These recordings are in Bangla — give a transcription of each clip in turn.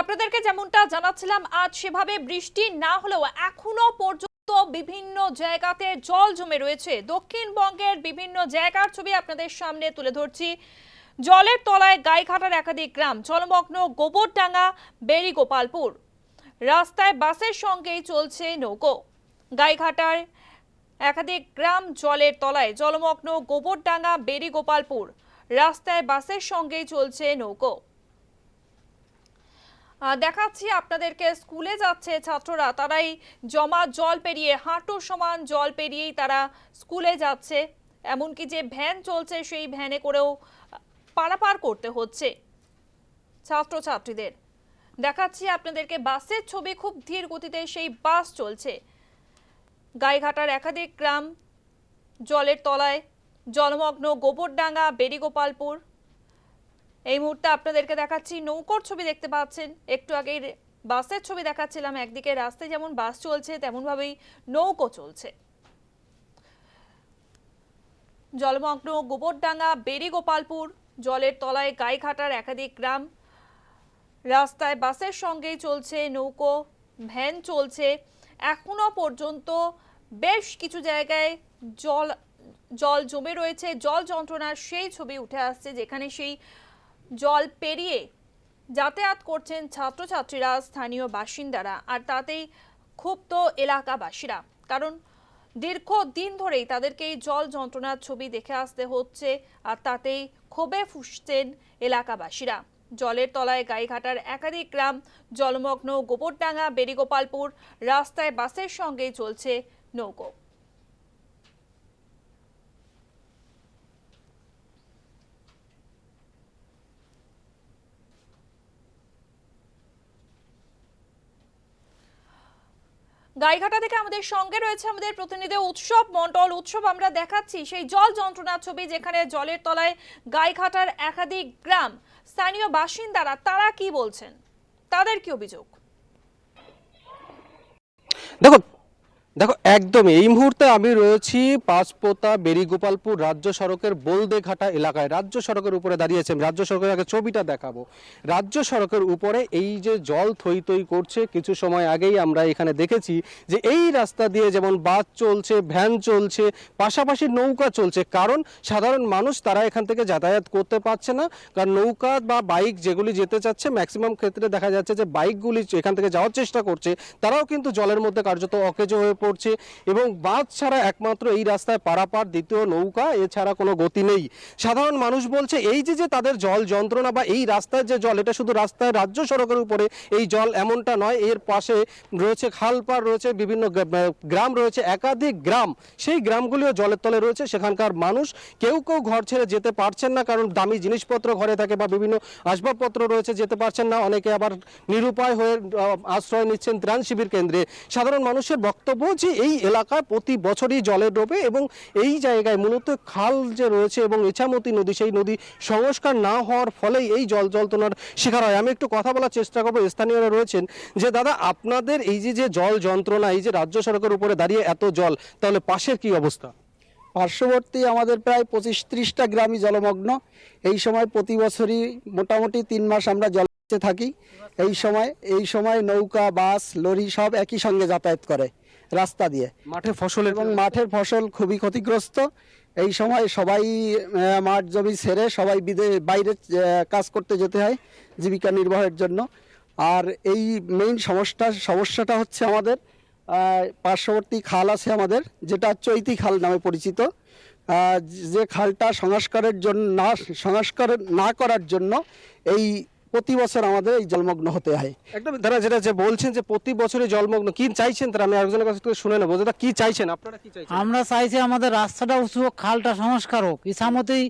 আপনাদেরকে যেমনটা জানাচ্ছিলাম, আজ সেভাবে বৃষ্টি না হলেও এখনও পর্যন্ত বিভিন্ন জায়গাতে জল জমে রয়েছে। দক্ষিণবঙ্গের বিভিন্ন জায়গার ছবি আপনাদের সামনে তুলে ধরছি। জলের তলায় গাইঘাটার একাধিক গ্রাম, জলমগ্ন গোবরডাঙ্গা বেরিগোপালপুর রাস্তায় বাসের সঙ্গেই চলছে নৌকো। গাইঘাটার একাধিক গ্রাম জলের তলায় জলমগ্ন গোবরডাঙ্গা বেরিগোপালপুর রাস্তায় বাসের সঙ্গেই চলছে নৌকো। দেখাচ্ছি আপনাদেরকে। স্কুলে যাচ্ছে ছাত্ররা, তারাই জমা জল পেরিয়ে, হাঁটু সমান জল পেরিয়েই তারা স্কুলে যাচ্ছে। এমনকি যে ভ্যান চলছে, সেই ভ্যানে করেও পারাপার করতে হচ্ছে ছাত্রছাত্রীদের। দেখাচ্ছি আপনাদেরকে, বাসের ছবি খুব ধীর গতিতে সেই বাস চলছে। গাইঘাটার একাধিক গ্রাম জলের তলায়, জলমগ্ন গোবরডাঙ্গা বেরিগোপালপুর এই মুহূর্তে আপনাদেরকে দেখাচ্ছি নৌকোর ছবি দেখতে পাচ্ছেন। একটু আগেই বাসের ছবি দেখাচ্ছিলাম, একদিকে রাস্তায় যেমন বাস চলছে, তেমনভাবেই নৌকো চলছে। জলমগ্ন গোবরডাঙ্গা, বেরিগোপালপুর, জলের তলায় গাইঘাটার একাধিক গ্রাম। রাস্তায় বাসের সঙ্গেই চলছে নৌকো, ভ্যান চলছে। এখনও পর্যন্ত বেশ কিছু জায়গায় জল জল জমে রয়েছে, জল যন্ত্রণার সেই ছবি উঠে আসছে, যেখানে সেই জল পেরিয়ে যাতায়াত করছেন ছাত্রছাত্রীরা, স্থানীয় বাসিন্দারা, আর তাতেই ক্ষুব্ধ এলাকাবাসীরা। কারণ দীর্ঘদিন ধরেই তাদেরকে এই জল যন্ত্রণার ছবি দেখে আসতে হচ্ছে, আর তাতেই ক্ষোভে ফুসছেন এলাকাবাসীরা। জলের তলায় গাইঘাটার একাধিক গ্রাম, জলমগ্ন গোবরডাঙ্গা, বেরিগোপালপুর, রাস্তায় বাসের সঙ্গেই চলছে নৌকো। গাইঘাটা থেকে আমাদের সঙ্গে রয়েছে আমাদের প্রতিনিধি উৎসব মন্ডল উৎসব আমরা দেখাচ্ছি। সেই জল যন্ত্রণার ছবি যেখানে জলের তলায় গাইঘাটার একাধিক গ্রাম। স্থানীয় বাসিন্দারা, তারা কি বলছেন? তাদের কি অভিযোগ? দেখো দেখো, একদমই। এই মুহূর্তে আমি রয়েছি পাঁচপোতা বেরিগোপালপুর রাজ্য সড়কের বলদেঘাটা এলাকায়। রাজ্য সড়কের উপরে দাঁড়িয়েছি রাজ্য সড়কের আগে ছবিটা দেখাবো। রাজ্য সড়কের উপরে এই যে জল থই থই করছে, কিছু সময় আগেই আমরা এখানে দেখেছি যে এই রাস্তা দিয়ে যেমন বাস চলছে, ভ্যান চলছে, পাশাপাশি নৌকা চলছে। কারণ সাধারণ মানুষ তারা এখান থেকে যাতায়াত করতে পারছে না। কারণ নৌকা বা বাইক যেগুলি যেতে চাচ্ছে, ম্যাক্সিমাম ক্ষেত্রে দেখা যাচ্ছে যে বাইকগুলি এখান থেকে যাওয়ার চেষ্টা করছে। তারাও কিন্তু জলের মধ্যে কার্যত অকেজো হয়ে পড়ছে এবং বাস ছাড়া একমাত্র এই রাস্তায় পারাপার দ্বিতীয় নৌকা, এছাড়া কোনো গতি নেই। সাধারণ মানুষ বলছে, এই যে যে তাদের জল যন্ত্রণা বা এই রাস্তার যে জল, এটা শুধু রাস্তায় রাজ্য সড়কের উপরে এই জল এমনটা নয়, এর পাশে রয়েছে খালপাড়, রয়েছে বিভিন্ন গ্রাম, রয়েছে একাধিক গ্রাম। সেই গ্রামগুলিও জলের তলে রয়েছে, সেখানকার মানুষ কেউ কেউ ঘর ছেড়ে যেতে পারছেন না, কারণ দামি জিনিসপত্র ঘরে থাকে বা বিভিন্ন আসবাবপত্র রয়েছে, যেতে পারছেন না। অনেকে আবার নিরুপায় হয়ে আশ্রয় নিচ্ছেন ত্রাণ শিবির কেন্দ্রে। সাধারণ মানুষের বক্তব্য যে এই এলাকায় প্রতি বছরই জলের ডোবে এবং এই জায়গায় মূলত খাল যে রয়েছে এবং ইছামতি নদী, সেই নদী সংস্কার না হওয়ার ফলেই এই জল যন্ত্রণার শিকার হয়। আমি একটু কথা বলার চেষ্টা করব। স্থানীয়রা রয়েছেন যে, দাদা, আপনাদের এই যে যে জল যন্ত্রণা, এই যে রাজ্য সড়কের উপরে দাঁড়িয়ে এত জল, তাহলে পাশের কি অবস্থা? পার্শ্ববর্তী আমাদের প্রায় পঁচিশ ত্রিশটা গ্রামই জলমগ্ন। এই সময় প্রতি বছরই মোটামুটি তিন মাস আমরা জলে থাকি। এই সময় এই সময় নৌকা, বাস, লরি সব একই সঙ্গে যাতায়াত করে। রাস্তা দিয়ে। মাঠে ফসল এবং মাঠের ফসল খুবই ক্ষতিগ্রস্ত। এই সময় সবাই মাঠ জমি ছেড়ে সবাই বিদে বাইরে কাজ করতে যেতে হয় জীবিকা নির্বাহের জন্য। আর এই মেইন সমস্যা সমস্যাটা হচ্ছে আমাদের পার্শ্ববর্তী খাল আছে আমাদের যেটা চৈতি খাল নামে পরিচিত। যে খালটা সংস্কারের জন্য না সংস্কার না করার জন্য এই প্রতি বছর আমাদের এই জলমগ্ন হতে হয়। একদম তারা যেটা যে বলছেন যে প্রতি বছরই জলমগ্ন কি চাইছেন তারা আমি একজনের কাছ থেকে শুনে নেব। যেটা কি চাইছেন? আপনারা কি চাইছেন? আমরা চাইছি আমাদের রাস্তাটা উঁচু হোক খালটা সংস্কার হোক। ইছামতি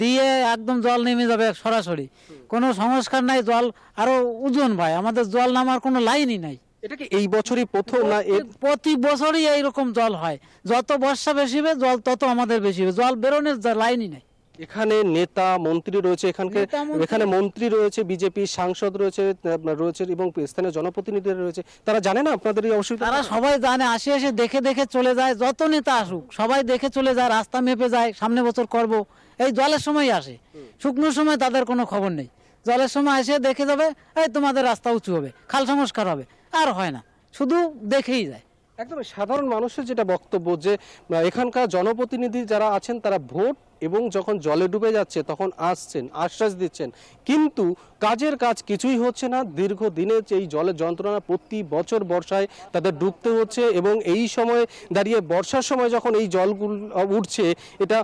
দিয়ে একদম জল নেমে যাবে সরাসরি। কোনো সংস্কার নাই জল আরও ওজন ভাই। আমাদের জল নামার কোনো লাইনই নাই। এটা কি এই বছরই প্রথম না প্রতি বছরই এইরকম জল হয়। যত বর্ষা বেশি হবে জল তত আমাদের বেশি হবে। জল বেরোনোর লাইনই নাই। এখানে নেতা মন্ত্রী রয়েছে এখানকে। এখানে মন্ত্রী রয়েছে বিজেপি সাংসদ রয়েছে রয়েছে এবং স্থানীয় জনপ্রতিনিধি রয়েছে। তারা জানে না আপনাদের এই অসুবিধা? তারা সবাই জানে আসে এসে দেখে দেখে চলে যায় যত নেতা আসুক সবাই দেখে চলে যায় রাস্তা মেপে যায় সামনে বছর করব। এই জলের সময় আসে। শুকনোর সময় তাদের কোনো খবর নেই। জলের সময় এসে দেখে যাবে এই তোমাদের রাস্তা উঁচু হবে খাল সংস্কার হবে আর হয় না। শুধু দেখেই যায়। একদম সাধারণ মানুষের যেটা বক্তব্য যে এখানকার জনপ্রতিনিধি যারা আছেন তারা ভোট এবং যখন জলে ডুবে যাচ্ছে তখন আসছেন, আশ্বাস দিচ্ছেন। কিন্তু কাজের কাজ কিছুই হচ্ছে না। দীর্ঘদিনের যে এই জলের যন্ত্রণা প্রতি বছর বর্ষায় তাদের ডুবতে হচ্ছে এবং এই সময়ে দাঁড়িয়ে বর্ষার সময় যখন এই জলগুলো উঠছে, এটা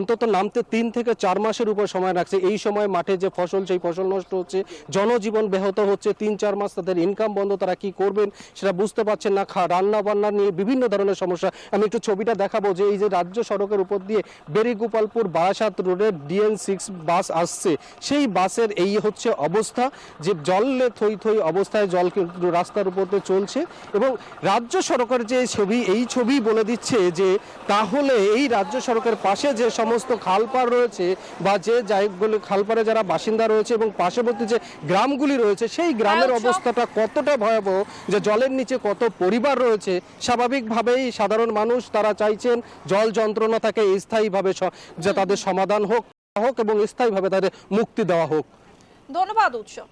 অন্তত নামতে তিন থেকে চার মাসের উপর সময় রাখছে। এই সময় মাঠে যে ফসল, সেই ফসল নষ্ট হচ্ছে, জনজীবন ব্যাহত হচ্ছে, তিন চার মাস তাদের ইনকাম বন্ধ তারা কি করবেন সেটা বুঝতে পারছেন না। খা রান্না বান্না নিয়ে বিভিন্ন ধরনের সমস্যা। আমি একটু ছবিটা দেখাবো যে এই যে রাজ্য সড়কের উপর দিয়ে বেরিগোপালপুর বারাসাত রোডের ডিএন সিক্স বাস আসছে। সেই বাসের এই হচ্ছে অবস্থা যে জলে থই থই অবস্থায় জল কিন্তু রাস্তার উপর দিয়ে চলছে এবং রাজ্য সড়কের যে ছবি এই ছবি বলে দিচ্ছে যে তাহলে এই রাজ্য সড়কের পাশে যে সমস্ত খালপাড় রয়েছে বা যে জায়গাগুলি খালপাড়ে যারা বাসিন্দা রয়েছে এবং পার্শ্ববর্তী যে গ্রামগুলি রয়েছে সেই গ্রামের অবস্থাটা কতটা ভয়াবহ যে জলের নিচে কত পরিবার রয়েছে। স্বাভাবিকভাবেই সাধারণ মানুষ তারা চাইছেন জল যন্ত্রণা থেকে স্থায়ীভাবে যে তাদের সমাধান হোক হোক এবং স্থায়ীভাবে তাদের মুক্তি দেওয়া হোক। ধন্যবাদ উৎসব।